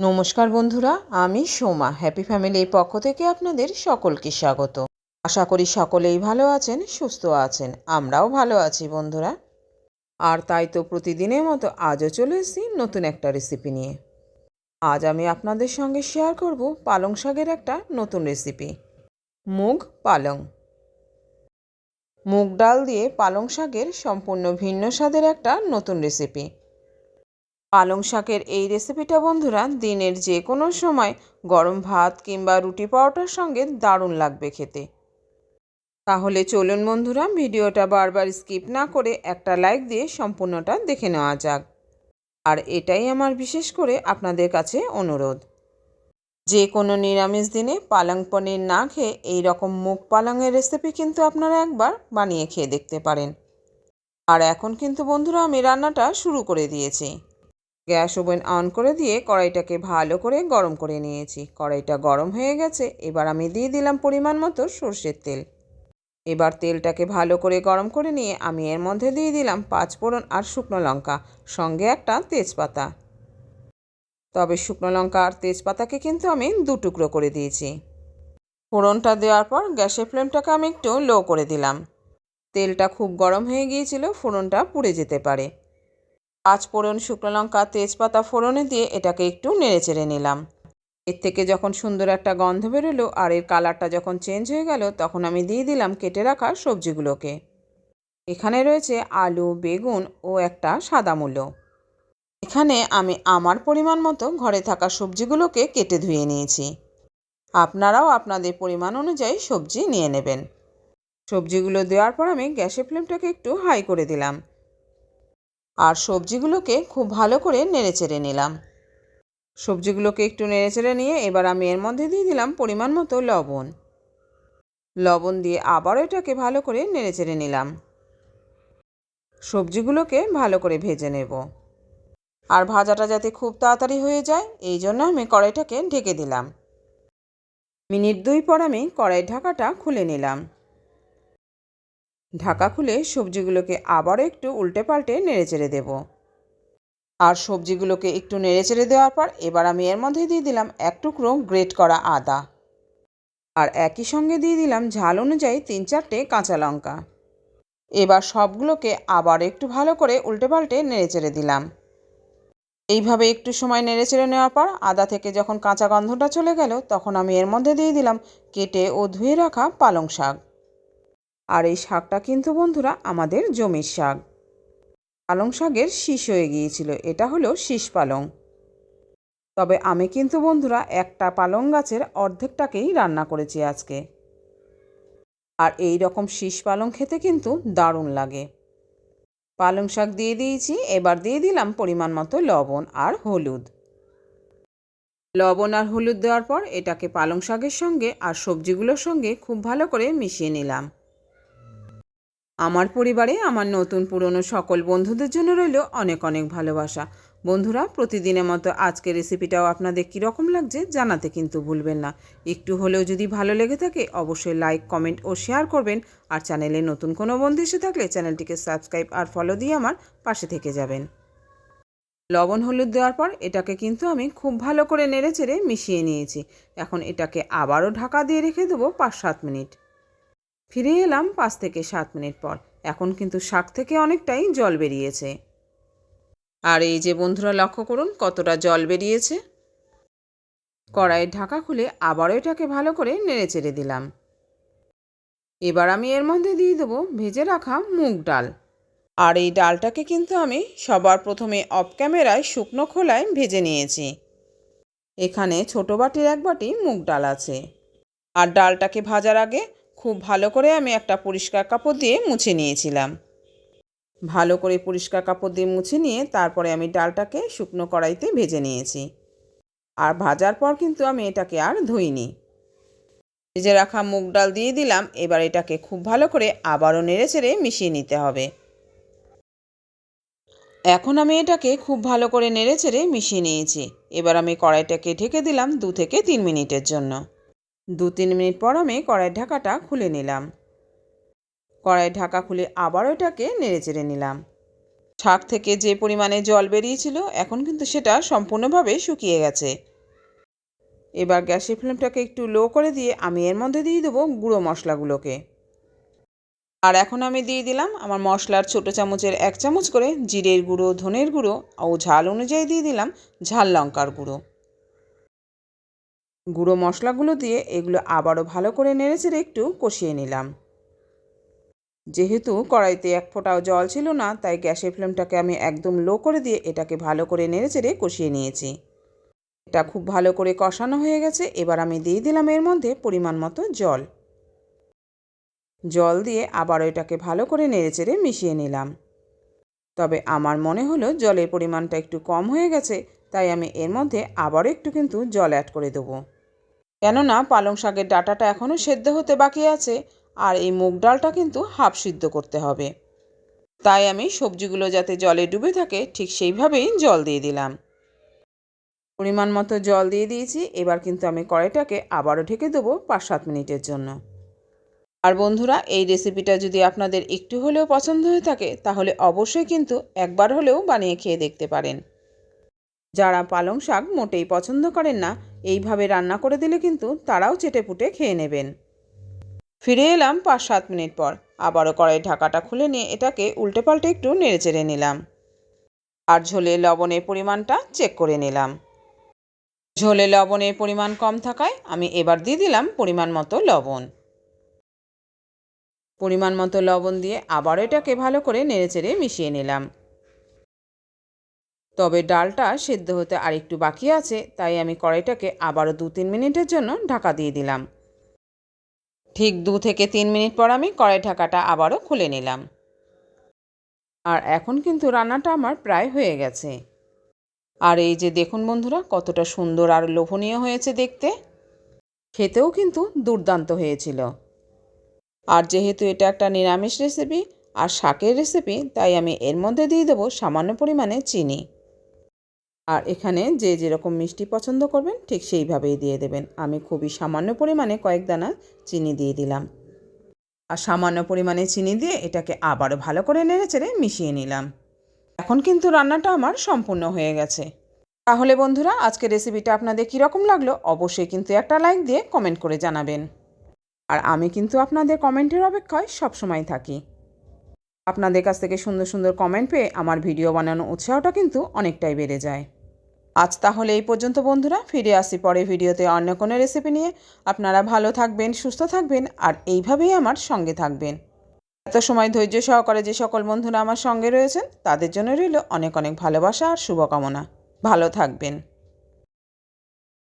নমস্কার বন্ধুরা, আমি সোমা। হ্যাপি ফ্যামিলির পক্ষ থেকে আপনাদের সকলকে স্বাগত। আশা করি সকলেই ভালো আছেন, সুস্থ আছেন। আমরাও ভালো আছি বন্ধুরা। আর তাই তো প্রতিদিনের মতো আজও চলে এসেছি নতুন একটা রেসিপি নিয়ে। আজ আমি আপনাদের সঙ্গে শেয়ার করব পালং শাকের একটা নতুন রেসিপি মুগ, পালং। মুগ ডাল দিয়ে পালং শাকের সম্পূর্ণ ভিন্ন স্বাদের একটা নতুন রেসিপি পালং শাকের এই রেসিপিটা বন্ধুরা দিনের যে কোনো সময় গরম ভাত কিংবা রুটি পরোটার সঙ্গে দারুণ লাগবে খেতে। তাহলে চলুন বন্ধুরা, ভিডিওটা বারবার স্কিপ না করে একটা লাইক দিয়ে সম্পূর্ণটা দেখে নেওয়া যাক। আর এটাই আমার বিশেষ করে আপনাদের কাছে অনুরোধ। যে কোনো নিরামিষ দিনে পালং পনির না খেয়ে এই রকম মুগ পালংয়ের রেসিপি কিন্তু আপনারা একবার বানিয়ে খেয়ে দেখতে পারেন। আর এখন কিন্তু বন্ধুরা আমি রান্নাটা শুরু করে দিয়েছি। গ্যাস ওভেন অন করে দিয়ে কড়াইটাকে ভালো করে গরম করে নিয়েছি। কড়াইটা গরম হয়ে গেছে, এবার আমি দিয়ে দিলাম পরিমাণ মতো সর্ষের তেল। এবার তেলটাকে ভালো করে গরম করে নিয়ে আমি এর মধ্যে দিয়ে দিলাম পাঁচ ফোড়ন আর শুকনো লঙ্কা, সঙ্গে একটা তেজপাতা। তবে শুকনো লঙ্কা আর তেজপাতাকে কিন্তু আমি দু টুকরো করে দিয়েছি। ফোড়নটা দেওয়ার পর গ্যাসের ফ্লেমটাকে আমি একটু লো করে দিলাম। তেলটা খুব গরম হয়ে গিয়েছিল, ফোড়নটা পুড়ে যেতে পারে। পাঁচ ফোড়ন, শুকনো লঙ্কা, তেজপাতা ফোড়নে দিয়ে এটাকে একটু নেড়ে চেড়ে নিলাম। এর থেকে যখন সুন্দর একটা গন্ধ বেরোলো আর এর কালারটা যখন চেঞ্জ হয়ে গেল, তখন আমি দিয়ে দিলাম কেটে রাখা সবজিগুলোকে। এখানে রয়েছে আলু, বেগুন ও একটা সাদা মূলো। এখানে আমি আমার পরিমাণ মতো ঘরে থাকা সবজিগুলোকে কেটে ধুয়ে নিয়েছি। আপনারাও আপনাদের পরিমাণ অনুযায়ী সবজি নিয়ে নেবেন। সবজিগুলো দেওয়ার পর আমি গ্যাসের ফ্লেমটাকে একটু হাই করে দিলাম। আর সবজিগুলোকে খুব ভালো করে নেড়েচেড়ে নিলাম। সবজিগুলোকে একটু নেড়েচেড়ে নিয়ে এবার আমি এর মধ্যে দিয়ে দিলাম পরিমাণ মতো লবণ। লবণ দিয়ে আবারও এটাকে ভালো করে নেড়েচেড়ে নিলাম। সবজিগুলোকে ভালো করে ভেজে নেব। আর ভাজাটা যাতে খুব তাড়াতাড়ি হয়ে যায়, এই জন্য আমি কড়াইটাকে ঢেকে দিলাম। মিনিট দুই পর আমি কড়াই ঢাকাটা খুলে নিলাম। ঢাকা খুলে সবজিগুলোকে আবারও একটু উল্টে পাল্টে নেড়েচেড়ে দেব। আর সবজিগুলোকে একটু নেড়েচেড়ে দেওয়ার পর এবার আমি এর মধ্যে দিয়ে দিলাম এক টুকরো গ্রেট করা আদা। আর একই সঙ্গে দিয়ে দিলাম ঝাল অনুযায়ী তিন চারটে কাঁচা লঙ্কা। এবার সবগুলোকে আবার একটু ভালো করে উল্টে পাল্টে নেড়েচেড়ে দিলাম। এইভাবে একটু সময় নেড়েচেড়ে নেওয়ার পর আদা থেকে যখন কাঁচা গন্ধটা চলে গেল, তখন আমি এর মধ্যে দিয়ে দিলাম কেটে ও ধুয়ে রাখা পালং শাক। আর এই শাকটা কিন্তু বন্ধুরা আমাদের জমির শাক। পালং শাকের শীষ হয়ে গিয়েছিল, এটা হলো শীষ পালং। তবে আমি কিন্তু বন্ধুরা একটা পালং গাছের অর্ধেকটাকেই রান্না করেছি আজকে। আর এই রকম শীষ পালং খেতে কিন্তু দারুণ লাগে। পালং শাক দিয়ে দিয়েছি, এবার দিয়ে দিলাম পরিমাণ মতো লবণ আর হলুদ। লবণ আর হলুদ দেওয়ার পর এটাকে পালং শাকের সঙ্গে আর সবজিগুলোর সঙ্গে খুব ভালো করে মিশিয়ে নিলাম। আমার পরিবারে আমার নতুন পুরনো সকল বন্ধুদের জন্য রইল অনেক অনেক ভালোবাসা। বন্ধুরা, প্রতিদিনের মতো আজকের রেসিপিটাও আপনাদের কীরকম লাগছে জানাতে কিন্তু ভুলবেন না। একটু হলেও যদি ভালো লেগে থাকে, অবশ্যই লাইক কমেন্ট ও শেয়ার করবেন। আর চ্যানেলে নতুন কোনো বন্ধু এসে থাকলে চ্যানেলটিকে সাবস্ক্রাইব আর ফলো দিয়ে আমার পাশে থেকে যাবেন। লবণ হলুদ দেওয়ার পর এটাকে কিন্তু আমি খুব ভালো করে নেড়ে চেড়ে মিশিয়ে নিয়েছি। এখন এটাকে আবারও ঢাকা দিয়ে রেখে দেবো পাঁচ সাত মিনিট। ফিরে এলাম পাঁচ থেকে সাত মিনিট পর। এখন কিন্তু শাক থেকে অনেকটাই জল বেরিয়েছে। আর এই যে বন্ধুরা, লক্ষ্য করুন কতটা জল বেরিয়েছে। কড়াইয়ের ঢাকা খুলে আবারও এটাকে ভালো করে নেড়ে চেড়ে দিলাম। এবার আমি এর মধ্যে দিয়ে দেবো ভেজে রাখা মুগ ডাল। আর এই ডালটাকে কিন্তু আমি সবার প্রথমে অফ ক্যামেরায় শুকনো খোলায় ভেজে নিয়েছি। এখানে ছোটো বাটির এক বাটি মুগ ডাল আছে। আর ডালটাকে ভাজার আগে খুব ভালো করে আমি একটা পরিষ্কার কাপড় দিয়ে মুছে নিয়েছিলাম। ভালো করে পরিষ্কার কাপড় দিয়ে মুছে নিয়ে তারপরে আমি ডালটাকে শুকনো কড়াইতে ভেজে নিয়েছি। আর ভাজার পর কিন্তু আমি এটাকে আর ধুইনি। ভেজে রাখা মুগ ডাল দিয়ে দিলাম, এবার এটাকে খুব ভালো করে আবারও নেড়ে চেড়ে মিশিয়ে নিতে হবে। এখন আমি এটাকে খুব ভালো করে নেড়ে চেড়ে মিশিয়ে নিয়েছি। এবার আমি কড়াইটাকে ঢেকে দিলাম দু থেকে তিন মিনিটের জন্য। দু তিন মিনিট পর আমি কড়াইয়ের ঢাকাটা খুলে নিলাম। কড়াইয়ের ঢাকা খুলে আবারও এটাকে নেড়ে চেড়ে নিলাম। শাক থেকে যে পরিমাণে জল বেরিয়েছিল, এখন কিন্তু সেটা সম্পূর্ণভাবে শুকিয়ে গেছে। এবার গ্যাসের ফ্লেমটাকে একটু লো করে দিয়ে আমি এর মধ্যে দিয়ে দেবো গুঁড়ো মশলাগুলোকে। আর এখন আমি দিয়ে দিলাম আমার মশলার ছোটো চামচের এক চামচ করে জিরের গুঁড়ো, ধনের গুঁড়ো ও ঝাল অনুযায়ী দিয়ে দিলাম ঝাল লঙ্কার গুঁড়ো। গুঁড়ো মশলাগুলো দিয়ে এগুলো আবারও ভালো করে নেড়েচেড়ে একটু কষিয়ে নিলাম। যেহেতু কড়াইতে এক ফোঁটাও জল ছিল না, তাই গ্যাসের ফ্লেমটাকে আমি একদম লো করে দিয়ে এটাকে ভালো করে নেড়েচেড়ে কষিয়ে নিয়েছি। এটা খুব ভালো করে কষানো হয়ে গেছে, এবার আমি দিয়ে দিলাম এর মধ্যে পরিমাণ মতো জল। জল দিয়ে আবারও এটাকে ভালো করে নেড়েচেড়ে মিশিয়ে নিলাম। তবে আমার মনে হলো জলের পরিমাণটা একটু কম হয়ে গেছে, তাই আমি এর মধ্যে আবারও একটু কিন্তু জল অ্যাড করে দেবো। কেননা পালং শাকের ডাটাটা এখনও সেদ্ধ হতে বাকি আছে আর এই মুগ ডালটা কিন্তু হাফ সিদ্ধ করতে হবে। তাই আমি সবজিগুলো যাতে জলে ডুবে থাকে, ঠিক সেইভাবেই জল দিয়ে দিলাম। পরিমাণ মতো জল দিয়ে দিয়েছি, এবার কিন্তু আমি কড়াইটাকে আবারও ঢেকে দেবো পাঁচ সাত মিনিটের জন্য। আর বন্ধুরা, এই রেসিপিটা যদি আপনাদের একটু হলেও পছন্দ হয়ে থাকে, তাহলে অবশ্যই কিন্তু একবার হলেও বানিয়ে খেয়ে দেখতে পারেন। যারা পালং শাক মোটেই পছন্দ করেন না, এইভাবে রান্না করে দিলে কিন্তু তারাও চেটেপুটে খেয়ে নেবেন। ফিরে এলাম পাঁচ সাত মিনিট পর। আবারও কড়াই ঢাকাটা খুলে নিয়ে এটাকে উল্টে পাল্টে একটু নেড়ে চেড়ে নিলাম। আর ঝোলে লবণের পরিমাণটা চেক করে নিলাম। ঝোলে লবণের পরিমাণ কম থাকায় আমি এবার দিয়ে দিলাম পরিমাণ মতো লবণ। পরিমাণ মতো লবণ দিয়ে আবার এটাকে ভালো করে নেড়েচেড়ে মিশিয়ে নিলাম। তবে ডালটা সেদ্ধ হতে আর একটু বাকি আছে, তাই আমি কড়াইটাকে আবারও দু তিন মিনিটের জন্য ঢাকা দিয়ে দিলাম। ঠিক দু থেকে তিন মিনিট পর আমি কড়াই ঢাকাটা আবারও খুলে নিলাম। আর এখন কিন্তু রান্নাটা আমার প্রায় হয়ে গেছে। আর এই যে দেখুন বন্ধুরা, কতটা সুন্দর আর লোভনীয় হয়েছে দেখতে। খেতেও কিন্তু দুর্দান্ত হয়েছিল। আর যেহেতু এটা একটা নিরামিষ রেসিপি আর শাকের রেসিপি তাই আমি এর মধ্যে দিয়ে দেবো সামান্য পরিমাণে চিনি। আর এখানে যে যেরকম মিষ্টি পছন্দ করবেন, ঠিক সেইভাবেই দিয়ে দেবেন। আমি খুবই সামান্য পরিমাণে কয়েক দানা চিনি দিয়ে দিলাম। আর সামান্য পরিমাণে চিনি দিয়ে এটাকে আবারও ভালো করে নেড়েচেড়ে মিশিয়ে নিলাম। এখন কিন্তু রান্নাটা আমার সম্পূর্ণ হয়ে গেছে। তাহলে বন্ধুরা আজকে রেসিপিটা আপনাদের কীরকম লাগল অবশ্যই কিন্তু একটা লাইক দিয়ে কমেন্ট করে জানাবেন। আর আমি কিন্তু আপনাদের কমেন্টের অপেক্ষায় সবসময় থাকি। আপনাদের কাছ থেকে সুন্দর সুন্দর কমেন্ট পেয়ে আমার ভিডিও বানানোর উৎসাহটা কিন্তু অনেকটাই বেড়ে যায়। আজ তাহলে এই পর্যন্ত বন্ধুরা, ফিরে আসি পরে ভিডিওতে অন্য কোনো রেসিপি নিয়ে। আপনারা ভালো থাকবেন, সুস্থ থাকবেন, আর এইভাবেই আমার সঙ্গে থাকবেন। এত সময় ধৈর্য সহকারে যে সকল বন্ধুরা আমার সঙ্গে রয়েছেন, তাদের জন্য রইল অনেক অনেক ভালোবাসা আর শুভকামনা। ভালো থাকবেন।